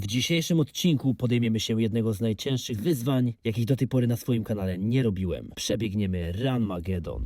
W dzisiejszym odcinku podejmiemy się jednego z najcięższych wyzwań, jakich do tej pory na swoim kanale nie robiłem. Przebiegniemy Run Magedon.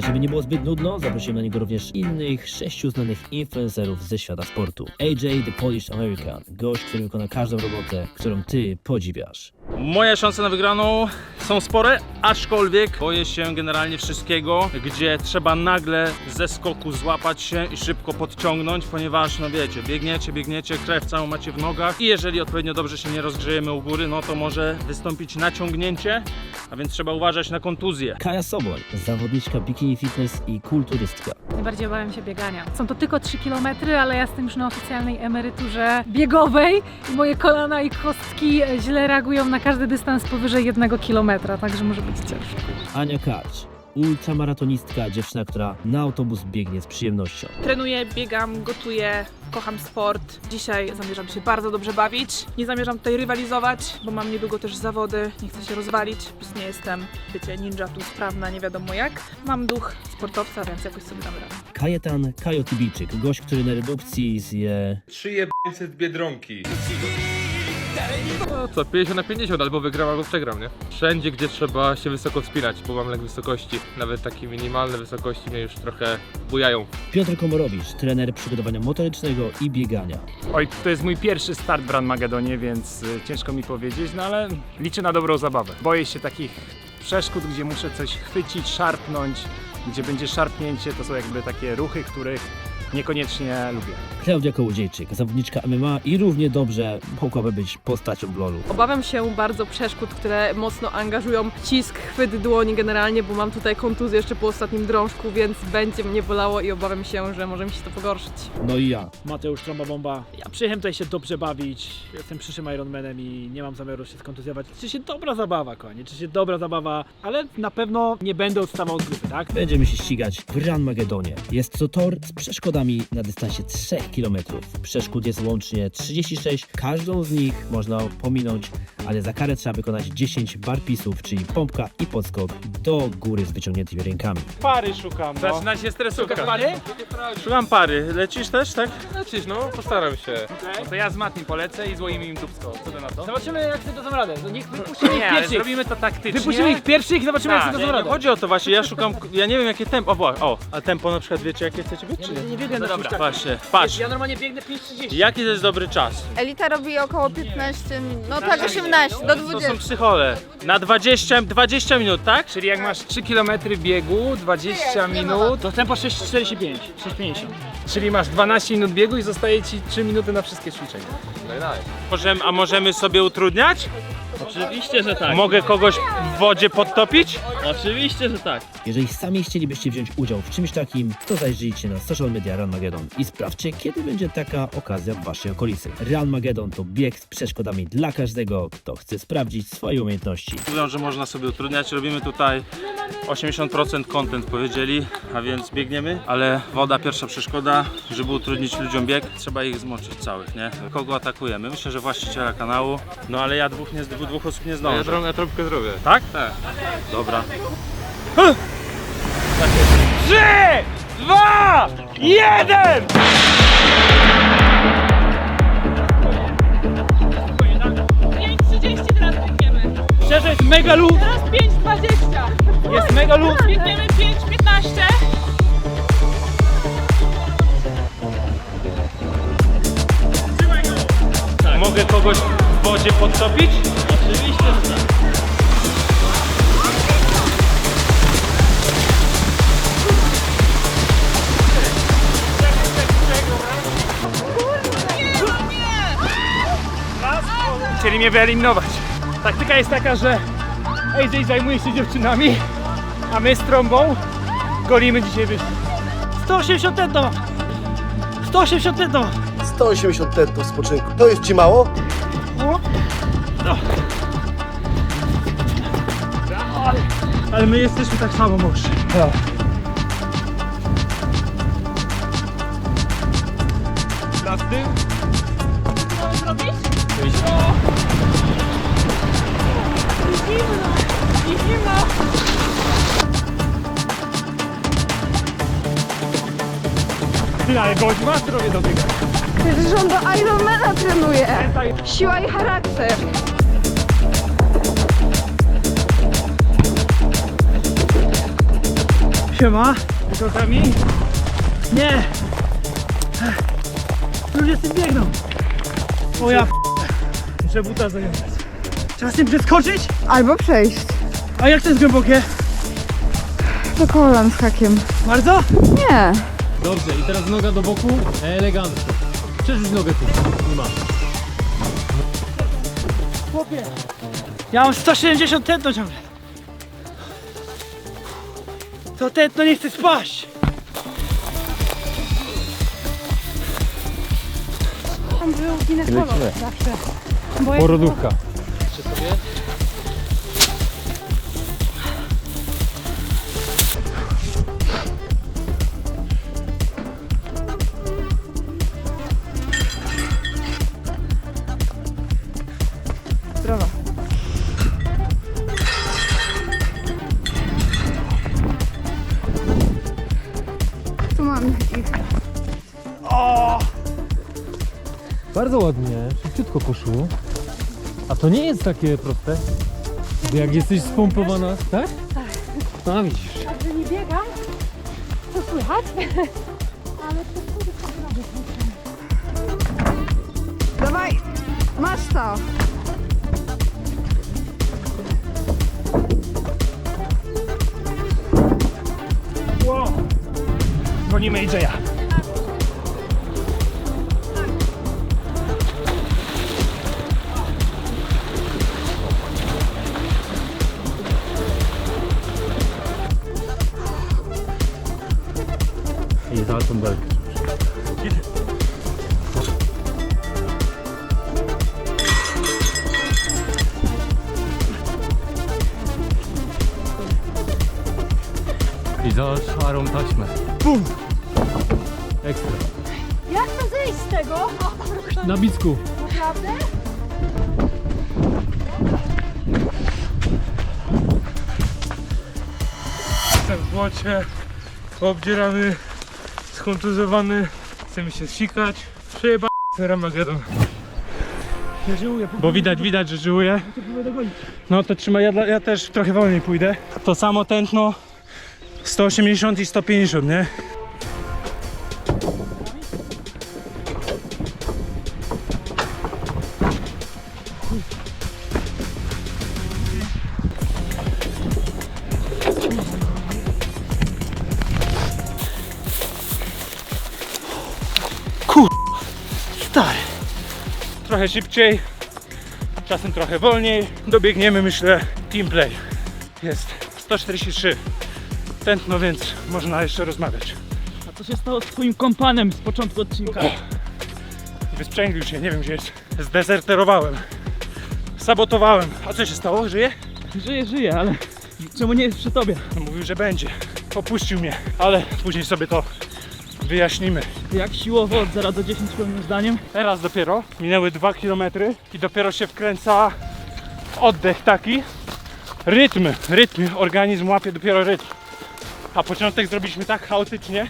Ale żeby nie było zbyt nudno, zaprosiłem na niego również innych sześciu znanych influencerów ze świata sportu. AJ The Polish American, gość, który wykona każdą robotę, którą ty podziwiasz. Moje szanse na wygraną są spore, aczkolwiek boję się generalnie wszystkiego, gdzie trzeba nagle ze skoku złapać się i szybko podciągnąć, ponieważ no wiecie, biegniecie, biegniecie, krew całą macie w nogach i jeżeli odpowiednio dobrze się nie rozgrzejemy u góry, no to może wystąpić naciągnięcie, a więc trzeba uważać na kontuzję. Kaja Soboń, zawodniczka bikini fitness i kulturystka. Najbardziej obawiam się biegania. Są to tylko 3 km, ale ja jestem już na oficjalnej emeryturze biegowej i moje kolana i kostki źle reagują na każdy dystans powyżej 1 km, także może być ciężko. Ania Karcz, ultramaratonistka, dziewczyna, która na autobus biegnie z przyjemnością. Trenuję, biegam, gotuję, kocham sport. Dzisiaj zamierzam się bardzo dobrze bawić. Nie zamierzam tutaj rywalizować, bo mam niedługo też zawody. Nie chcę się rozwalić, plus nie jestem, wiecie, ninja tu sprawna, nie wiadomo jak. Mam duch sportowca, więc jakoś sobie dam radę. Kajetan Kajotibijczyk, gość, który na redukcji zje Trzy jebańce z Biedronki. No co, 50 na 50, albo wygram, albo przegram, nie? Wszędzie, gdzie trzeba się wysoko wspinać, bo mam lek wysokości. Nawet takie minimalne wysokości mnie już trochę bujają. Piotr Komorowicz, trener przygotowania motorycznego i biegania. Oj, to jest mój pierwszy start w Ranmagedonie, więc y, ciężko mi powiedzieć, no ale liczę na dobrą zabawę. Boję się takich przeszkód, gdzie muszę coś chwycić, szarpnąć, gdzie będzie szarpnięcie, to są jakby takie ruchy, których niekoniecznie lubię. Klaudia Kołodziejczyk, zawodniczka MMA i równie dobrze mogłaby być postacią w LoLu. Obawiam się bardzo przeszkód, które mocno angażują cisk, chwyt dłoni generalnie, bo mam tutaj kontuzję jeszcze po ostatnim drążku, więc będzie mnie bolało i obawiam się, że może mi się to pogorszyć. No i ja. Mateusz Trąba Bomba. Ja przyjechałem tutaj się dobrze bawić. Jestem przyszłym Ironmanem i nie mam zamiaru się skontuzjować. Czy się dobra zabawa, kochanie? Czy się dobra zabawa, ale na pewno nie będę odstawał od grupy, tak? Będziemy się ścigać w Run Magedonie. Jest to tor z przeszkodami na dystansie 3 km. Przeszkód jest łącznie 36. Każdą z nich można pominąć, ale za karę trzeba wykonać 10 barpisów, czyli pompka i podskok do góry z wyciągniętymi rękami. Pary szukam, no. Zaczyna się stresówka. Pary? Szukam pary. Lecisz też, tak? Lecisz, no, postaram się. No to ja z Matnim polecę i złoimy im dupsko. Co ty na to? Zobaczymy jak sobie dadzą radę. No niech wypuścimy ich Nie, ale pierwszych. zrobimy to taktycznie. Wypuścimy ich pierwszych i zobaczymy jak Tak, sobie Nie, dadzą nie radę. chodzi o to właśnie, ja szukam, ja nie wiem jakie tempo, o, wa- o, a tempo na przykład wiecie jakie chcecie być, czy nie? Nie biegłem No na dobra, właśnie, patrz, Ja normalnie biegnę 5.30. jaki to jest dobry czas? Elita robi około 15, no tak 18 do To 20. są psychole. Na 20, 20 minut, tak? Czyli jak masz 3 km biegu, 20 minut, To tempo 6.45, 6.50. czyli masz 12 minut biegu i zostaje ci 3 minuty na wszystkie ćwiczenia. Możemy, a możemy sobie utrudniać? Oczywiście, że tak. Mogę kogoś w wodzie podtopić? Oczywiście, że tak. Jeżeli sami chcielibyście wziąć udział w czymś takim, to zajrzyjcie na social media Run Magedon i sprawdźcie, kiedy będzie taka okazja w waszej okolicy. Run Magedon to bieg z przeszkodami dla każdego, kto chce sprawdzić swoje umiejętności. Mówią, że można sobie utrudniać. Robimy tutaj 80% content powiedzieli, a więc biegniemy, ale woda pierwsza przeszkoda, żeby utrudnić ludziom bieg, trzeba ich zmoczyć całych, nie? Kogo atakujemy? Myślę, że właściciela kanału, no ale ja dwóch, nie, dwóch, osób nie Ja troszkę zrobię. Tak? Tak. Dobra. Trzy, dwa, jeden! teraz biegniemy. Szczerze jest mega luz. Teraz 5.20. Jest mega luz. Biegniemy 5.15. Mogę kogoś w wodzie podtopić? Oczywiście, że tak. Chcieli mnie wyeliminować. Taktyka jest taka, że AJ zajmuje się dziewczynami, a my z trąbą golimy dzisiaj wyścig. 180 tento mam. 180 tento mam. 180 tentów spoczynku. To jest ci mało? ale my jesteśmy tak samo mokrzy. Tak. Nad tym? Co zrobić? No. I zimno, i zimno. Ty, ale gość ma zdrowie dobiegać. Przecież on do Ironmana trenuje. Siła i charakter. Siema. Czasami? Nie. Już jestem biegną. O ja f... Muszę buta zawiązać. Trzeba z tym przeskoczyć? Albo przejść. A jak to jest głębokie? Do kolan z hakiem. Bardzo? Nie. Dobrze, i teraz noga do boku, elegancko. Przerzuć nogę tu, nie ma. Chłopie. Ja mam 170 tętno ciągle. To tętno nie chce spaść. Tam był ginekolog zawsze. Bo jak Porodówka. Mam ich. Bardzo ładnie, szybciutko poszło. A to nie jest takie proste. Jak jesteś spompowana, tak? Tak. A widzisz. Także nie biegam, co słychać? Ale to zrobię. Dawaj. Masz to. broni Majaya. İyi tartın bak. Bizar Taşma. Bum! Ekstra. Jak to zejść z tego? Na bicku. Naprawdę? Jestem w błocie, obdzierany, skontuzowany, chcemy się sikać. Przejeba Ramagedon. Ja żyłuję. Bo widać, widać, że żyje. No to trzymaj, ja, dla- ja też trochę wolniej pójdę. To samo tętno 180 i 150, nie? Trochę szybciej, czasem trochę wolniej. Dobiegniemy, myślę, team play. Jest 143 tętno, więc można jeszcze rozmawiać. A co się stało z twoim kompanem z początku odcinka? Wysprzęglił się, nie wiem gdzie jest. Zdezerterowałem. Sabotowałem. A co się stało? Żyje? Żyje, żyje, ale czemu nie jest przy tobie? No, mówił, że będzie. Opuścił mnie, ale później sobie to wyjaśnimy. Jak siłowo od 0 do 10 pełnym zdaniem? Teraz dopiero minęły 2 km i dopiero się wkręca oddech taki. Rytm, rytm, organizm łapie dopiero rytm. A początek zrobiliśmy tak chaotycznie.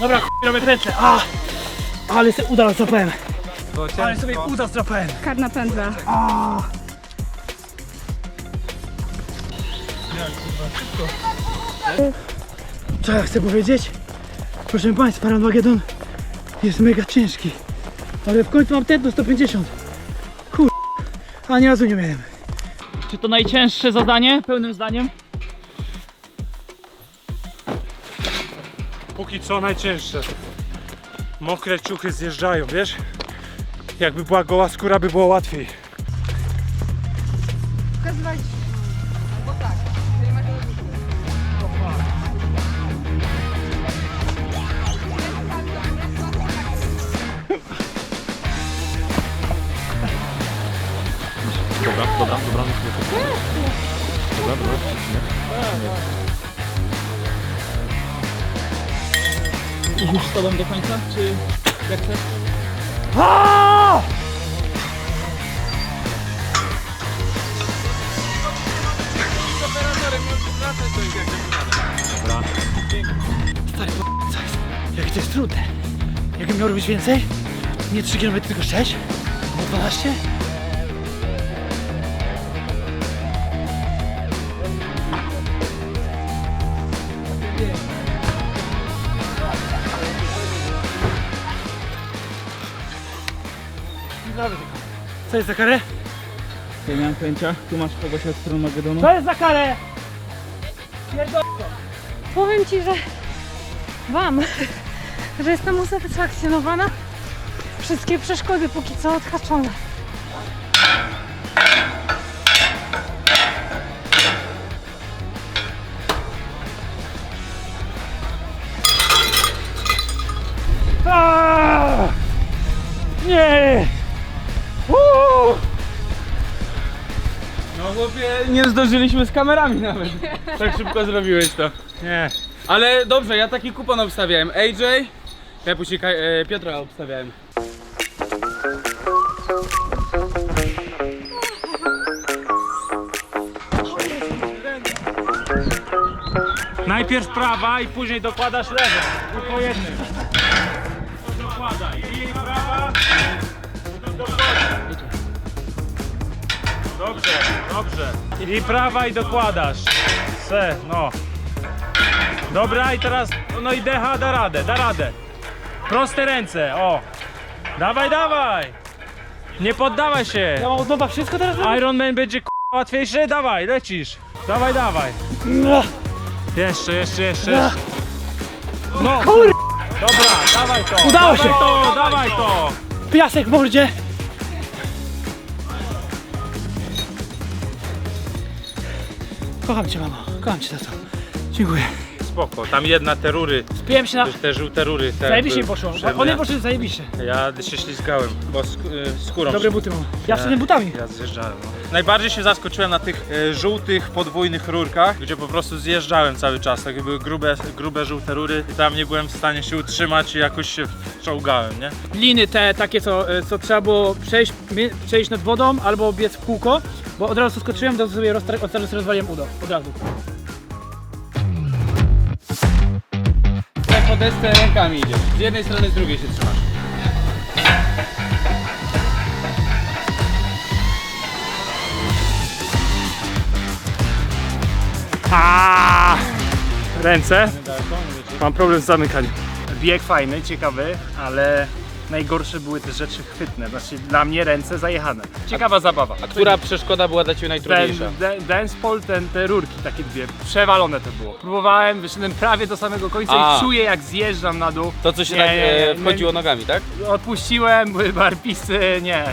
Dobra, ch**amy ręce. A! Ale sobie Ale sobie uda złapałem. Karna pętla. Co ja chcę powiedzieć? Proszę Państwa, Ranmagedon jest mega ciężki. Ale w końcu mam tętno 150. Kur... Ani razu nie miałem. Czy to najcięższe zadanie, pełnym zdaniem? Póki co najcięższe. Mokre ciuchy zjeżdżają, wiesz? Jakby była goła skóra, by było łatwiej. Pokazywać. Albo tak. Dobra, dobra, dobra. Dobra, dobra. Już z tobą do końca, czy jak chcesz? Stary, co jest? Jakie to jest trudne. Jakbym miał robić więcej? Nie 3 km, tylko 6? Albo 12? Co jest za karę? Ja nie mam pojęcia, tu masz kogoś od strony Magedonu? Co jest za karę? Powiem Ci, że Wam, że jestem usatysfakcjonowana. Wszystkie przeszkody póki co odhaczone. Nie zdążyliśmy z kamerami nawet. Tak szybko zrobiłeś to. Nie. Ale dobrze, ja taki kupon obstawiałem. AJ, ja później Kaj- e, Piotra obstawiałem. Najpierw prawa i później dokładasz lewe. Po jednym. To dokładaj. I prawa. To. Dobrze, dobrze. I prawa i dokładasz. Se, no. Dobra i teraz, no i decha da radę, da radę. Proste ręce, o. Dawaj, dawaj. Nie poddawaj się. Ja mam od nowa wszystko teraz robić? Iron Man będzie k***a łatwiejszy, dawaj, lecisz. Dawaj, dawaj. Jeszcze, jeszcze, jeszcze. jeszcze. No, Kur... dobra, dawaj to. Udało dawaj się. to, dawaj to. Piasek w mordzie! Kocham cię, mamo. Kocham cię, tato. Dziękuję. Spoko, tam jedna te rury, Spiłem się na... te żółte rury. Te Zajebiście były poszło. przy One poszły zajebiście. Ja się ślizgałem, bo sk- y, skórą. Dobre buty mam. Ja wszedłem butami. Ja zjeżdżałem. No. Najbardziej się zaskoczyłem na tych e, żółtych, podwójnych rurkach, gdzie po prostu zjeżdżałem cały czas. Takie były grube, grube żółte rury i tam nie byłem w stanie się utrzymać i jakoś się wczołgałem, nie? Liny te takie, co, co trzeba było przejść, przejść nad wodą albo biec w kółko, bo od razu skoczyłem, to sobie od razu rozwaliłem udo. Od razu. Tak po desce rękami idziesz. Z jednej strony, z drugiej się trzymasz. A Ręce. Mam problem z zamykaniem. Bieg fajny, ciekawy, ale najgorsze były te rzeczy chwytne. Znaczy dla mnie ręce zajechane. Ciekawa zabawa. A która przeszkoda była dla Ciebie najtrudniejsza? Ten da- dance pole, ten, te rurki takie dwie, przewalone to było. Próbowałem, wyszedłem prawie do samego końca A. i czuję jak zjeżdżam na dół. To, co się Nie, tak nie, nie, e, nie. wchodziło nogami, tak? Odpuściłem, były barpisy, nie.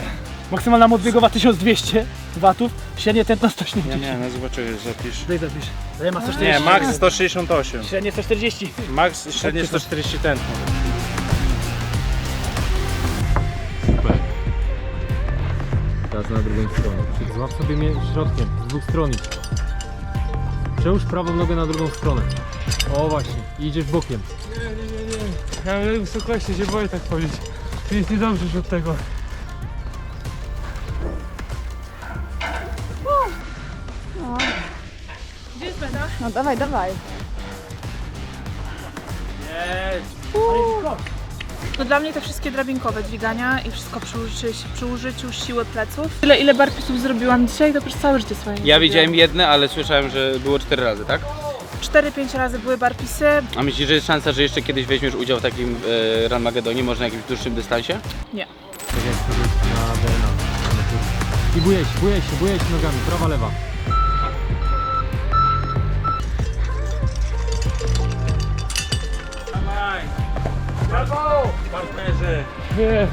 Maksymalna moc biegowa 1200 watów, średnie tętno 170. Nie, nie, no zobaczę, zapisz. Daj zapisz. Daj ma 140. Nie, max 168. Średnie 140. Max średnie 140 tętno. Teraz na drugą stronę. Złap sobie mnie środkiem, z dwóch stron. Przełóż prawą nogę na drugą stronę. O właśnie, i idziesz bokiem. Ja na wysokości się boję tak powiedzieć. To jest niedobrze już od tego. No dawaj, dawaj. No dla mnie te wszystkie drabinkowe dźwigania i wszystko przy, użyciu, przy użyciu siły pleców. Tyle ile barpisów zrobiłam dzisiaj, to przez całe życie swoje nie Ja zrobiłam. widziałem jedne, ale słyszałem, że było cztery razy, tak? 4-5 razy były barpisy. A myślisz, że jest szansa, że jeszcze kiedyś weźmiesz udział w takim e, Run Magedonie, może na jakimś dłuższym dystansie? Nie. Tak jak na DNA. I bujaj się, bujaj się, bujaj się nogami, prawa, lewa. Brawo! Jest!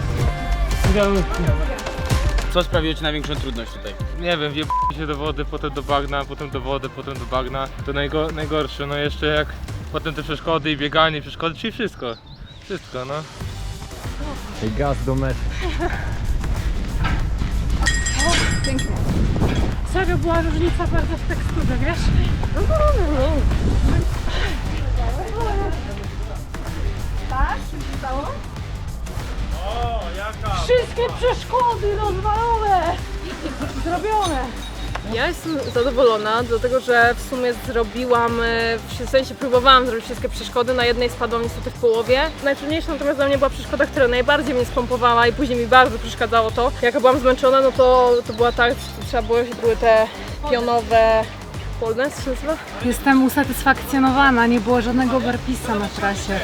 Co sprawiło Ci największą trudność tutaj? Nie wiem, wjeb się do wody, potem do bagna, potem do wody, potem do bagna. To najgo, najgorsze, no jeszcze jak potem te przeszkody i bieganie, i przeszkody, czyli wszystko. Wszystko, no. Ej, gaz do mety. Serio była różnica bardzo w teksturze, wiesz? Tak? Stało? O, jaka! Wszystkie przeszkody rozwalone! Zrobione! Ja jestem zadowolona, dlatego że w sumie zrobiłam, e, w sensie próbowałam zrobić wszystkie przeszkody, na jednej spadłam niestety w połowie. Najtrudniejsza natomiast dla mnie była przeszkoda, która najbardziej mnie spompowała i później mi bardzo przeszkadzało to. Jak byłam zmęczona, no to, to była tak, że trzeba było, były te pionowe się nazywa? Jestem usatysfakcjonowana, nie było żadnego barpisa na trasie.